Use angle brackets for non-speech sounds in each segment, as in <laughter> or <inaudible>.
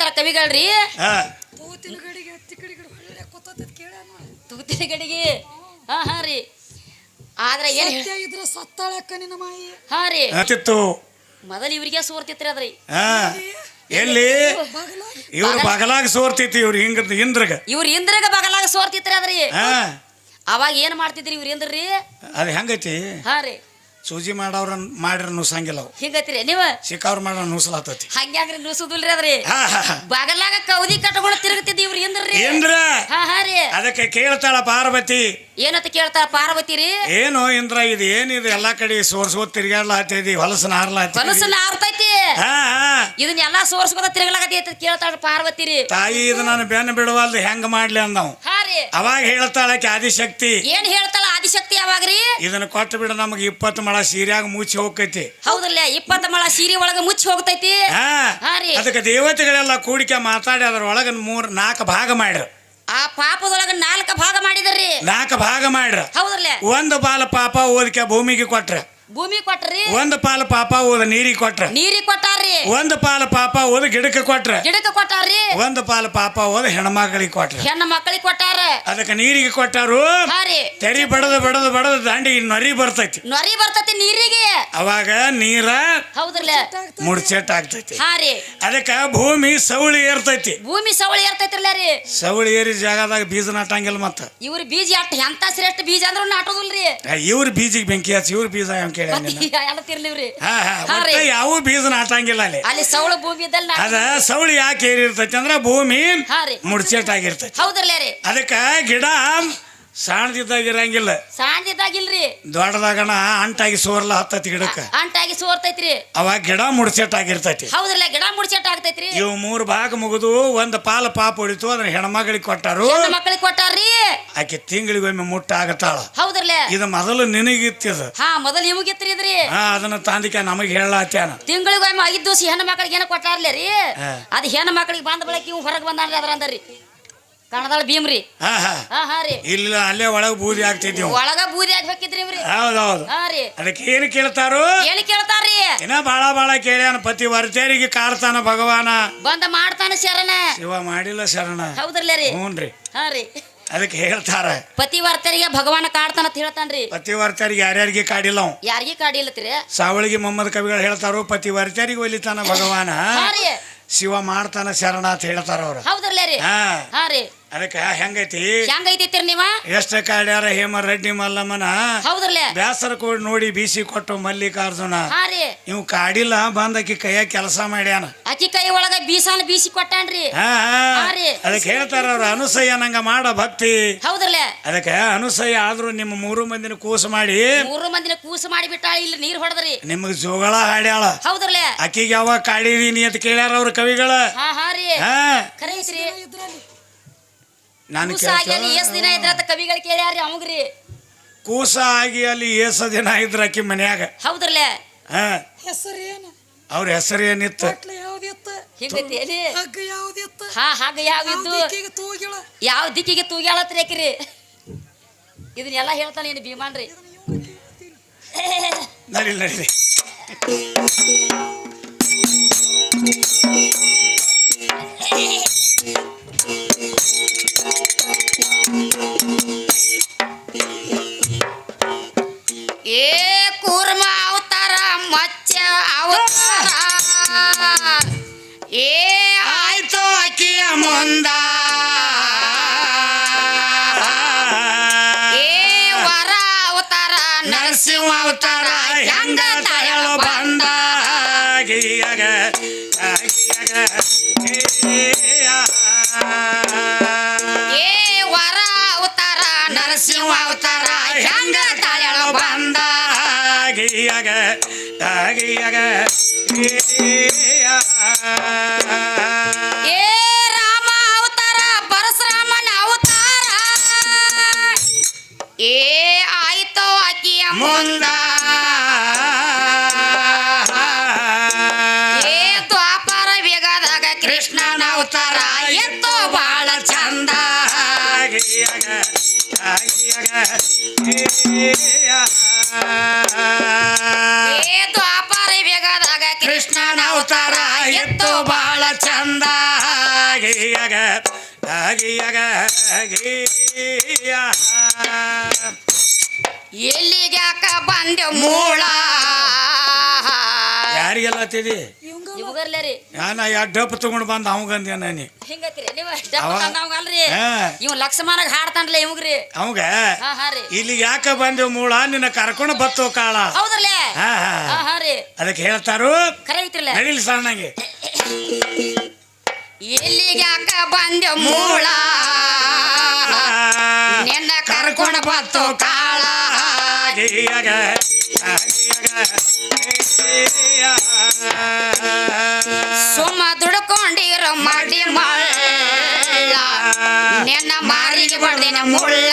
ಹೇಳ್ತಾರ ಕವಿಗಳ್ರಿ. ಹಾ. ತೂತಿನ ಗಡಿಗೆ ಹತ್ತಿ ಕಡೆಗೆ ಒಳ್ಳೆ ಕೂತದ ಕೇಳ ತೂತಿನ ಗಡಿಗೆ ಹಾ ಹಾ ರೀ. ಆದ್ರೆ ಏನ್ ಇದ್ರ ಸತ್ತಾಳಕ್ಕ ನಿನ್ನ ಮಾಯಿ. ಹಾ ರೀ. ಹತ್ತಿತ್ತು ಮೊದಲು ಇವ್ರಿಗೆ ಸೋರ್ತಿತ್ರಿ ಅದ್ರಿ. ಹಾ. ಎಲ್ಲಿ? ಇವ್ರ ಇವ್ರು ಬಗಲಾಗ ಸೋರ್ತಿತ್ತು ಇವ್ರು ಹಿಂಗ ಇಂದ್ರಗ. ಇವ್ರ ಇಂದ್ರಗ ಬಗಲಾಗ ಸೋರ್ತಿತ್ರಿ ಅದ್ರಿ. ಹಾ. ಅವಾಗ ಏನ್ ಮಾಡ್ತಿದ್ರಿ ಇವ್ರ ಇಂದ್ರಿ ಅದು ಹೆಂಗೈತಿ? ಹಾ ರೀ. ಸೂಜಿ ಮಾಡವ್ರ ಮಾಡ್ರ ನುಸಂಗಿಲ್ಲ ಅವು. ಹಿಂಗತ್ರಿ ನೀವ ಸಿಕ್ಕವ್ರ ಮಾಡ್ರ ನುಸಲಾತತಿ. ಹಂಗ್ಯಾಗ್ರಿ ನುಸುದಿಲ್ರಿ ಅದ್ರಿ. ಬಗಲಾಗ ಕೌದಿ ಕಟ್ಕೊಂಡು ತಿರುಗತಿದ್ದಿ ಇವ್ರ ಇಂದ್ರಿ ಇಂದ್ರ ಹಾ ಹಾ ರೀ. ಅದಕ್ಕೆ ಕೇಳ್ತಾಳ ಪಾರ್ವತಿ. ಏನಂತ ಕೇಳ್ತಾಳ ಪಾರ್ವತಿ ರೀ? ಏನು ಇಂದ್ರ ಇದು ಏನಿದು ಎಲ್ಲಾ ಕಡೆ ಸೋರ್ಸ್ಕೋತ್ ತಿರ್ಗಾಡ್ಲಾತಿದಿ ಹೊಲಸನ ಹಾರ್ಲಾತಿ ಹೊಲಸನ ಹಾರ್ತೈತಿ? ಇದನ್ನ ಎಲ್ಲಾ ಸೋರ್ಸ್ಕೊತ ತಿರುಗಲಾಗತಿ ಕೇಳ್ತಾಳ ಪಾರ್ವತಿ ರೀ. ತಾಯಿ ಇದು ನಾನು ಬೆನ್ನ ಬಿಡುವಲ್ದು ಹೆಂಗ್ ಮಾಡ್ಲಿ ಅಂದವು. ಅವಾಗ ಹೇಳ್ತಾಳಕ್ಕೆ ಆದಿಶಕ್ತಿ. ಏನ್ ಹೇಳ್ತಾಳ ಆದಿಶಕ್ತಿ ಯಾವಾಗ್ರಿ ಇದನ್ನ ಕೊಟ್ಟು ಬಿಡ ನಮಗೆ ಇಪ್ಪತ್ತು ಮಳ ಸೀರ್ಯಾಗ ಮುಚ್ಚಿ ಹೋಗ್ತೈತಿ. ಹೌದಲ್ಲ ಇಪ್ಪತ್ತ ಮಳ ಸೀರೆ ಒಳಗ ಮುಚ್ಚಿ ಹೋಗ್ತೈತಿ? ಹಾ ರೀ. ಅದಕ್ಕೆ ದೇವತೆಗಳೆಲ್ಲ ಕೂಡಿಕೆ ಮಾತಾಡಿ ಅದ್ರೊಳಗ ಮೂರ್ ನಾಲ್ಕು ಭಾಗ ಮಾಡ್ರ. ಆ ಪಾಪದೊಳಗ ನಾಲ್ಕು ಭಾಗ ಮಾಡಿದ್ರಿ. ನಾಲ್ಕು ಭಾಗ ಮಾಡ್ರ. ಹೌದಲ್ಲ ಒಂದು ಬಾಲ ಪಾಪ ಓದಿಕೆ ಭೂಮಿಗೆ ಕೊಟ್ರ. ಭೂಮಿ ಕೊಟ್ರಿ. ಒಂದು ಪಾಲ ಪಾಪ ಓದ ನೀರಿಗೆ ಕೊಟ್ರ. ನೀರಿಗೆ ಕೊಟ್ಟಾರ್ರಿ ಒಂದು ಪಾಲ ಪಾಪ ಓದ ಗಿಡಕ್ಕೆ ಕೊಟ್ರ. ಗಿಡಕ್ಕೆ ಕೊಟ್ಟಾರ್ರಿ ಒಂದು ಪಾಲ ಪಾಪ ಓದ ಹೆಣ್ಮಕ್ಳಿಗೆ ಕೊಟ್ರ. ಹೆಣ್ಣ ಮಕ್ಕಳಿಗೆ ಕೊಟ್ಟಾರ. ಅದಕ್ಕೆ ನೀರಿಗೆ ಕೊಟ್ಟಾರು. ಹಾರಿ ತೆರಿ ಬಡದು ಬಡದು ಬಡದು ದಾಂಡಿ ನರಿ ಬರ್ತೈತಿ. ನೊರಿ ಬರ್ತೈತಿ ನೀರಿಗೆ. ಅವಾಗ ನೀರ ಹೌದ್ರಲ್ಲ. ಮುಡ್ಚೆಟ್ ಆಗ್ತೈತಿ ಹಾರಿ ಅದಕ್ಕ ಭೂಮಿ ಸವಳಿ ಏರ್ತೈತಿ. ಭೂಮಿ ಸವಳಿ ಇರ್ತೈತ್ರಲ್ಲ ರೀ. ಸವಳಿ ಏರಿ ಜಾಗದಾಗ ಬೀಜ ನಾಟಂಗಿಲ್ಲ ಮತ್ತ. ಇವ್ರ ಬೀಜ ಅಟ್ ಎಂತ ಶ್ರೇಷ್ಠ ಬೀಜ ಅಂದ್ರೂ ನಾಟೋದಿಲ್ರಿ. ಇವ್ರ ಬೀಜಿಗೆ ಬೆಂಕಿ ಹಚ್ಚಿ ಇವ್ರ ಬೀಜ ಕೇಳ ಎಲ್ಲ ತಿರ್ಲಿವ್ರಿ ಹಾ ಹಾ ಹಾ ರೀ. ಒಟ್ಟ ಯಾವ ಬೀಜ ನಾಟಂಗಿಲ್ಲ ಅಲ್ಲಿ? ಅಲ್ಲಿ ಸವಳ ಭೂಮಿ ಇದ್ದಲ್ಲಿ ನಾಟ ಅದ ಸವಳಿ ಯಾಕೆ ಏರಿರ್ತೈತಿ ಅಂದ್ರ ಭೂಮಿ ಹಾ ರೀ. ಮುಡ್ಚೆಟ್ ಆಗಿರ್ತೈತಿ ಹೌದ್ರಲ್ಲ ರೀ. ಅದಕ್ಕ ಗಿಡ ಸಣ್ಣದಿದ್ದಾಗ ಇರಂಗಿಲ್ಲ. ಸಾಂದಿದ್ದಾಗಿಲ್ರಿ ದೊಡ್ಡದಾಗಣ ಅಂಟಾಗಿ ಸೋರ್ಲ ಹತ್ತತಿ ಗಿಡಕ್ಕ. ಅಂಟಾಗಿ ಸೋರ್ತೈತ್ರಿ. ಅವಾಗ ಗಿಡ ಮುಡ್ಸೆಟ್ ಆಗಿರ್ತೈತಿ ಹೌದ್ರಲ್ಲ ಗಿಡ ಮುಡ್ಸೆಟ್ ಆಗ್ತೈತ್ರಿ ಇವು ಮೂರು ಭಾಗ ಮುಗಿದು ಒಂದ್ ಪಾಲ ಪಾಪ ಹೊಡಿತು ಅದ್ರ ಹೆಣ್ಮಗಳಿಗೆ ಕೊಟ್ಟಾರು. ಮಕ್ಕಳಿಗೆ ಕೊಟ್ಟಾರ್ರಿ. ಆಕೆ ತಿಂಗಳಿಗೊಮ್ಮೆ ಮುಟ್ಟ ಆಗತ್ತಾಳ ಹೌದ್ರಲ್ಲ. ಇದು ಮೊದಲು ನಿನಗಿತ್ತಿದ. ಹಾ ಮೊದಲು ನಿಮಗಿತ್ರಿ ಇದ್ರಿ. ಹಾ ಅದನ್ನ ತಾಂದಿಕ ನಮಗೆ ಹೇಳಾತ್ಯಾನ ತಿಂಗಳಿಗೊಮ್ಮೆ ಐದ್ ದಿವಸ ಹೆಣ್ಣು ಮಕ್ಕಳಿಗೆ ಏನೋ ಕೊಟ್ಟಾರ್ಲೇ ರೀ. ಅದು ಅದ್ ಹೆಣ್ಣು ಮಕ್ಕಳಿಗೆ ಬಂದ ಬಳಕ ಇವು ಹೊರಗೆ ಬಂದಾನ್ರಿ ಅದ್ರ ಅಂದರಿ ಕಣದಾಳ ಭೀಮ್ರಿ. ಹಾ ಹಾ. ಹಾ ಹಾ ರೀ. ಇಲ್ಲ ಅಲ್ಲೇ ಒಳಗೆ ಬೂದಿ ಆಗ್ತಿದ್ದೀವಿ ಒಳಗ ಬೂದಿ ಆಗಿ ಹೋಗಿದ್ರಿ ರೀ ಹೌದೌದು. ಹಾ ರೀ. ಅದಕ್ಕೆ ಏನು ಕೇಳ್ತಾರು? ಏನ್ ಕೇಳ್ತಾರ್ರಿ? ಇನ್ನ ಬಾಳ ಬಾಳ ಕೇಳ್ಯಾನ ಪತಿ ವರ್ತೇರಿಗೆ ಕಾಡ್ತಾನ ಭಗವಾನ. ಬಂದ ಮಾಡ್ತಾನ ಶರಣ. ಶಿವ ಮಾಡಿಲ್ಲ ಶರಣ. ಹೌದ್ರಿ ರೀ. ಹ್ಞೂನ್ರಿ ಹಾ ರೀ. ಅದಕ್ಕೆ ಹೇಳ್ತಾರ. ಪತಿವರ್ತರಿಗೆ ಭಗವಾನ ಕಾಡ್ತಾನ ಅಂತ ಹೇಳ್ತಾನ್ರಿ. ಪತಿ ವರ್ತರಿಗೆ ಯಾರ್ಯಾರಿಗೆ ಕಾಡಿಲ್ಲ ಯಾರಿಗೆ ಕಾಡಿಲ್ಲ ಕಾಡಿಲ್ಲತ್ರಿ? ಸಾವಳಿಗೆ ಮೊಹಮ್ಮದ್ ಕವಿಗಳು ಹೇಳ್ತಾರೋ ಪತಿ ವರ್ತರಿಗೆ ಒಲಿತಾನ ಭಗವಾನ. ಶಿವ ಮಾಡ್ತಾನ ಶರಣ ಅಂತ ಹೇಳ್ತಾರ ಅವ್ರು. ಅದಕ್ಕ ರೀ? ಹಾ. ಹಾ ರೀ. ಅದಕ್ಕೆ ಹೆಂಗೈತಿ? ಹೆಂಗ್ ಐತಿತ್ರಿ ನೀವ? ಎಷ್ಟ ಕಾಡ್ಯಾರ ಹೇಮ ರೆಡ್ಡಿ ಮಲ್ಲಮ್ಮನ? ಹೌದ್ರಲ್ಲ? ಬ್ಯಾಸರ ಕೂಡ ನೋಡಿ ಬೀಸಿ ಕೊಟ್ಟು ಮಲ್ಲಿಕಾರ್ಜುನ. ನೀವು ಕಾಡಿಲ್ಲ ಕಾಡಿಲ್ಲ ಬಂದಕಿ ಕೈಯಾಗ ಕೆಲಸ ಮಾಡ್ಯಾನ. ಅಕ್ಕಿ ಕೈ ಒಳಗ ಬೀಸಾನ ಬೀಸಿ ಕೊಟ್ಟಾನ್ರಿ. ಅದಕ್ಕೆ ಹೇಳ್ತಾರ ಅವ್ರ ಅನುಸಯ್ಯ ನಂಗ ಮಾಡ ಭಕ್ತಿ. ಹೌದ್ರಲ್ಲ ಅದಕ್ಕೆ ಅನುಸಯ ಆದ್ರೂ ನಿಮ್ಮ ಮೂರು ಮಂದಿನ ಕೂಸು ಮಾಡಿ ಮೂರು ಮಂದಿನ ಕೂಸು ಮಾಡಿ ಬಿಟ್ಟಾಳ ಇಲ್ಲಿ ನೀರ್ ಹೊಡೆದ್ರಿ. ನಿಮಗ್ ಜೋಗಳ ಹಾಡ್ಯಾಳ. ಹೌದ್ರಲ್ಲ? ಆಕಿಗೆ ಕಾಡಿ ನೀ ಅಂತ ಕೇಳ್ಯಾರ ಅವ್ರ ಕವಿಗಳ? ಹಾ ಹಾ ರೀ. ಹಾ. ಖರೆ ನಾನು ಕೂಸ ಆಗಿ ಅಲ್ಲಿ ಎಷ್ಟ್ ದಿನ ಇದ್ರತ್ತ ಕವಿಗಳು ಕೇಳ್ಯಾರ್ರಿ ಅವಂಗ್ರಿ. ಕೂಸ ಆಗಿ ಅಲ್ಲಿ ಏಸ ದಿನ ಇದ್ರ ಆಕಿ ಮನ್ಯಾಗ. ಹೌದ್ರಲೆ ಹಾ. ಹೆಸರು ಏನು ಅವ್ರ ಹೆಸರು ಏನಿತ್ತು? ಬಟ್ಲ ಯಾವ್ದಿತ್ತು? ಹಿಂಗೈತಿ ಎಲ್ಲಿ? ಹಗ್ಗ ಯಾವ್ದಿತ್ತು? ಹಾ ಹಾಗ ಯಾವ ಇದ್ದು ದಿಕ್ಕಿಗೆ ತೂಗಿಳ? ಯಾವ ದಿಕ್ಕಿಗೆ ತೂಗ್ಯಾಳತ್ರಿ ಆಕಿರಿ? ಇದನ್ನೆಲ್ಲ ಹೇಳ್ತಾನೆ ಏನು ಭೀಮಾನ್ರಿ ನಡಿ ನಡಿ ಏ <laughs> ಮುಂದ ಏ ವರ ಅವತಾರ ನರಸಿಂಹ ಅವತಾರ ಹೆಂಗ ತಾಯಳು ಬಂದ ಗೀಯಗ, ಗೀಯಗ, ಗೀಯ. ಏ ವರ ಅವತಾರ ನರಸಿಂಹ ಅವತಾರ ಹೆಂಗ ತಾಯಳು ಬಂದ ಗೀಯಗ, ಗೀಯಗ, ಗೀಯ. ಏ ಮುಂದ. ಏ ಅಪಾರ ಬೇಗದಾಗ ಕೃಷ್ಣನ ಅವತಾರ ಎತ್ತು ಬಾಳ ಚಂದ. ಗೀಯಗ, ಗೀಯಗ, ಗೀಯ. ಏ ದ್ವಾಪರ ವೇಗದಾಗ ಕೃಷ್ಣನ ಅವತಾರ ಎತ್ತು ಬಾಳ ಚಂದ. ಆಗಿಯಾಗ ಆಗಿಯಾಗ ಆಗಿಯ ಎಲ್ಲಿಗ್ಯಾಕ ಬಂದೆ ಮೂಳ? ಯಾರಿಗೆಲ್ಲ ಹತ್ತಿದಿ ಯಾನ ಎರಡು ಡಬ್ಬು ತಗೊಂಡು ಬಂದ ಅವಂಗಂದ್ಯ ಅಂದ್ಯ ಹಿಂಗತ್ರಿ? ನೀವು ಅವ- ಅಲ್ರಿ ಹಾ. ಇವ್ ಲಕ್ಷ್ಮಣಗ ಹಾಡ್ತಾನ್ಲೆ ಇವ್ಗ್ರಿ. ಅವಂಗ? ಇಲ್ಲಿ ಯಾಕ ಬಂದೆವು ಮೂಳ? ನಿನ್ನ ಕರ್ಕೊಂಡು ಬತ್ತೋ ಕಾಳ. ಅದಕ್ಕೆ ಹೇಳ್ತಾರು? ಖರೆ ಐತ್ರಲ್ಲ. ನಡಿಲಿ ಯಾಕ ಎಲ್ಲಿಗ್ಯಾಕ ಬಂದೆ ಮೂಳ? ನಿನ್ನ ಕರ್ಕೊಂಡು ಬತ್ತು ಕಾಳ. ಸುಮ್ಮ ದುಡ್ಕೊಂಡಿರೋ ಮಾಡಿ ಮಳ್ಳ ನಿನ್ನ ಮಾರಿಗೆ ಬಡ್ದಿನ ಮುಳ್ಳ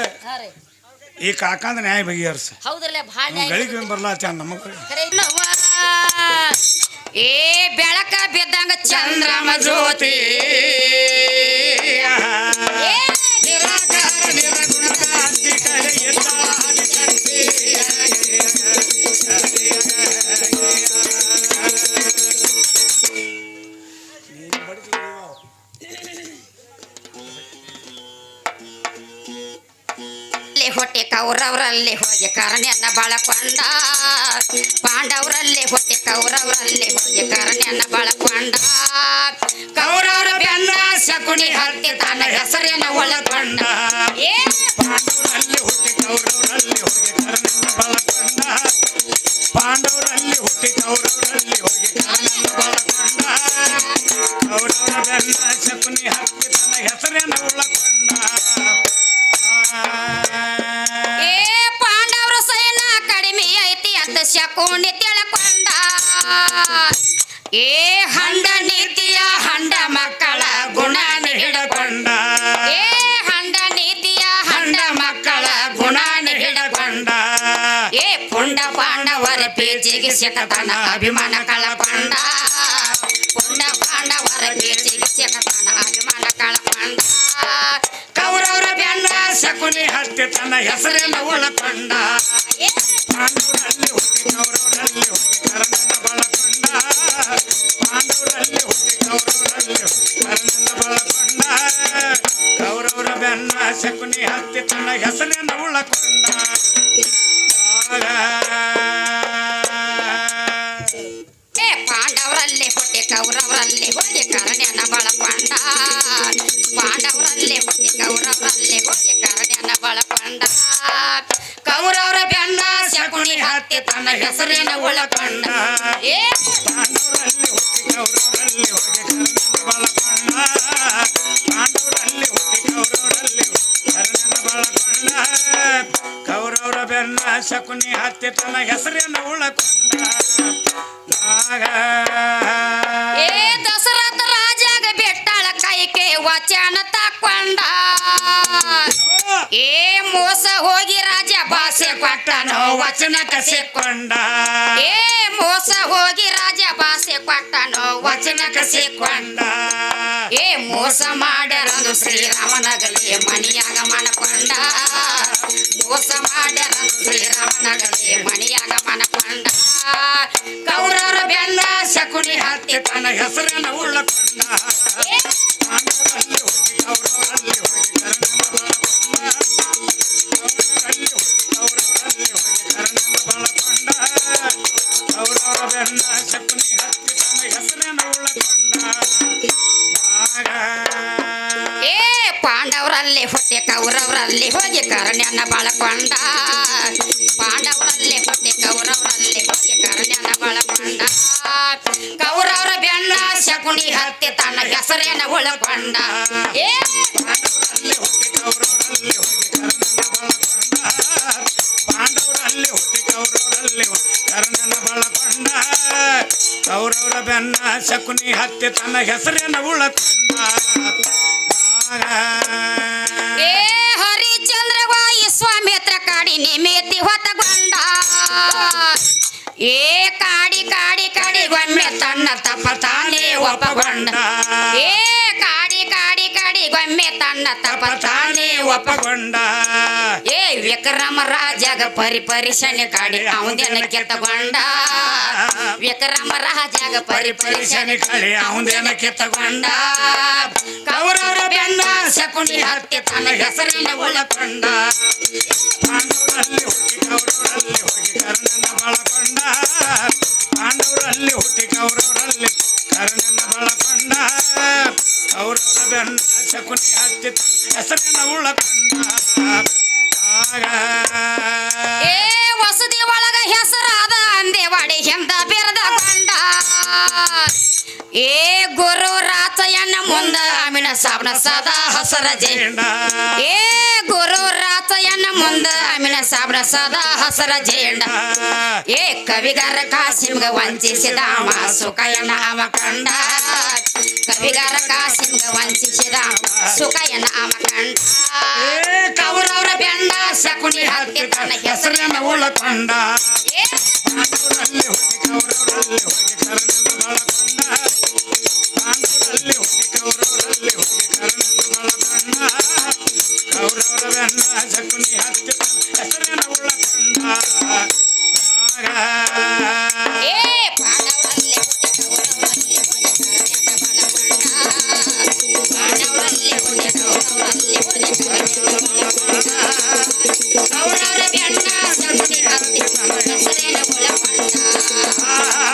ಈ ಕಾಕಂದ ನ್ಯಾಯ ಬಗೆಹರ್ಸ. ಹೌದ್ರಲ್ಲೇ ಭಾಳ ಗಳಿಗೆ ಬರ್ಲಾತ ನಮಗ. ಖರೆ ಏ ಬೆಳಕ ಬಿದ್ದಂಗ ಚಂದ್ರಮ ಜ್ಯೋತಿ. ಹೊಟ್ಟೆ ಕೌರವರಲ್ಲಿ ಹೋಗಿ ಕರ್ಣ್ಯನ ಬಳಕೊಂಡ. ಪಾಂಡವರಲ್ಲಿ ಹೊಟ್ಟೆ ಕೌರವರಲ್ಲಿ ಹೋಗಿ ಕರ್ಣ್ಯನ ಬಳಕೊಂಡ. ಕೌರವರ ಬೆನ್ನ ಶಕುನಿ ಹತ್ತಿ ತನ್ನ ಹೆಸರಿನ ಒಳಗೊಂಡ. ಪಾಂಡವರಲ್ಲಿ ಹುಟ್ಟಿ ಕೌರವರಲ್ಲಿ ಹೋಗಿ ಕರ್ಣನ ಬಳಕೊಂಡ. ಪಾಂಡವರಲ್ಲಿ ಹುಟ್ಟಿ ಕೌರವರಲ್ಲಿ ಪಾಂಡವರ ಪೇಚಿಗೆ ಸಿಕ್ಕತಾನ ಅಭಿಮಾನ ಕಳಕೊಂಡ ಪುಣ್ಯ ಪಾಂಡವರ ಪೇಚಿಗೆ ಸಿಕ್ಕತಾನ ಅಭಿಮಾನ ಕಳಕೊಂಡ ಕೌರವರ ಬೆನ್ನ ಶಕುನಿ ಹತ್ತಿ ತನ್ನ ಹೆಸರೆಲ್ಲ ಏ! ಪಾಂಡವರಲ್ಲಿ ಹುಟ್ಟಿ ಕೌರವರಲ್ಲಿ ಕೌರವರಲ್ಲಿ ಕರ್ಣನ ಬಳಕೊಂಡ ಕೌರವರ ಬೆನ್ನ ಶಕುನಿ ಹತ್ತಿ ತನ್ನ ಹೆಸರನ್ನು ಉಳಕೊಂಡ ಏ ದಶರಥ ರಾಜಾಗ ಬೆಟ್ಟಾಳ ಕೈಕೆ ವಚನ ತಕ್ಕೊಂಡ ಏ ಕೊಟ್ಟನೋ ವಚನ ಕಸಿಕೊಂಡ. ಕೊಂಡ ಏ ಮೋಸ ಹೋಗಿ ರಾಜ ಭಾಷೆ ಕೊಟ್ಟನೋ ವಚನ ಕಸಿಕೊಂಡ. ಏ ಮೋಸ ಮಾಡ್ಯಾರಂದು ಶ್ರೀರಾಮನಗಲಿ ಮನಿಯಾಗ ಮನಕೊಂಡ. ಮೋಸ ಮಾಡ್ಯಾರಂದು ಪಾಂಡವರಲ್ಲಿ ಹುಟ್ಟಿ ಕೌರವರಲ್ಲಿ ಹೋಗಿ ಕರ್ಣ್ಯನ ಬಳಕೊಂಡ. ಪಾಂಡವರಲ್ಲಿ ಹುಟ್ಟಿ ಕೌರವರಲ್ಲಿ ಹೋಗಿ ಕರ್ಣ್ಯನ ಬಳಕೊಂಡ. ಕೌರವರ ಬೆಣ್ಣ ಶಕುನಿ ಹತ್ತಿ ತನ್ನ ಹೆಸರೇನ ಉಳಕೊಂಡ. ಏ! ಕೌರವರ ಬೆನ್ನ ಶಕುನಿ ಹತ್ತಿ ತನ್ನ ಹೆಸರೇನ ಉಳಕೊಂಡ. ಏ ಹರಿಚಂದ್ರ ವಾಯಿ ಸ್ವಾಮಿತ್ರ ಕಾಡಿ ನಿಮಿತಿ ಹೊತ್ತಗೊಂಡ ಏ ಕಾಡಿ ಕಾಡಿ ಕಾಡಿ ಒಮ್ಮೆ ತನ್ನ ತಪ್ಪ ತಾನೇ ಒಪ್ಪಗೊಂಡ ಏ ಕಾಡಿ ಕಾಡಿ ಗೊಮ್ಮೆ ತನ್ನ ತಪ ತಾನೇ ಒಪ್ಪಗೊಂಡ. ಏ ವಿಕ್ರಮ ರಾಜಾಗ ಪರಿ ಪರಿಶನೆ ಕಾಡಿ ಅವನ ಕೆತ್ತಗೊಂಡ. ವಿಕ್ರಮ ರಾಜಾಗ ಪರಿ ಪರಿಶನೆ ಕಾಡಿ ಅವಂದೇನ ಕಿತ್ತಗೊಂಡ. ಕೌರವರ ಬೆನ್ನ ಶಕುನಿ ಹತ್ತಿ ತನ್ನ ಹೆಸರಿನ ಒಳಕೊಂಡ ಪಾಂಡವರಲ್ಲಿ ಹುಟ್ಟಿ ಕೌರವರಲ್ಲಿ ಹೋಗಿ ಕರ್ಣನ ಬಳಕೊಂಡ. ಪಾಂಡವರಲ್ಲಿ ಹುಟ್ಟಿ ಕೌರವರಲ್ಲಿ ಸದಾ ಹಸರ ಜೇಂಡ ಏ ಗುರು ರಾಚಯ್ಯನ ಮುಂದ ಅಮಿನ ಸಾಬ್ರ ಸದಾ ಹಸರ ಜೇಂಡ ಏ ಕವಿಗಾರ ಕಾಸಿಮ್ಗ ವಂಚಿಸಿದ ಸುಖಯನ ಅವ ಕಂಡ. ಕವಿಗಾರ ಕಾಸಿಮ್ಗ ವಂಚಿಸಿದ ಸುಖಯನ ಅವ ಕಂಡ. ಕೌರವರ ಬೆಂಡ ಶಕುನಿ ಹತ್ತಿ ತನ್ನ ಹೆಸರನ್ನ ಉಳಕೊಂಡ ಏ ಕೌರವರಲ್ಲಿ ಹೋಗಿ ಕರ್ಣನ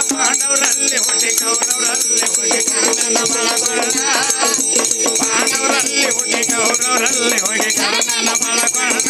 ಪಾಂಡವರಲ್ಲಿ ಹುಟ್ಟಿ ಕೌರವರಲ್ಲಿ ಹೋಗಿ ಕಾರಣ ಬಾಳ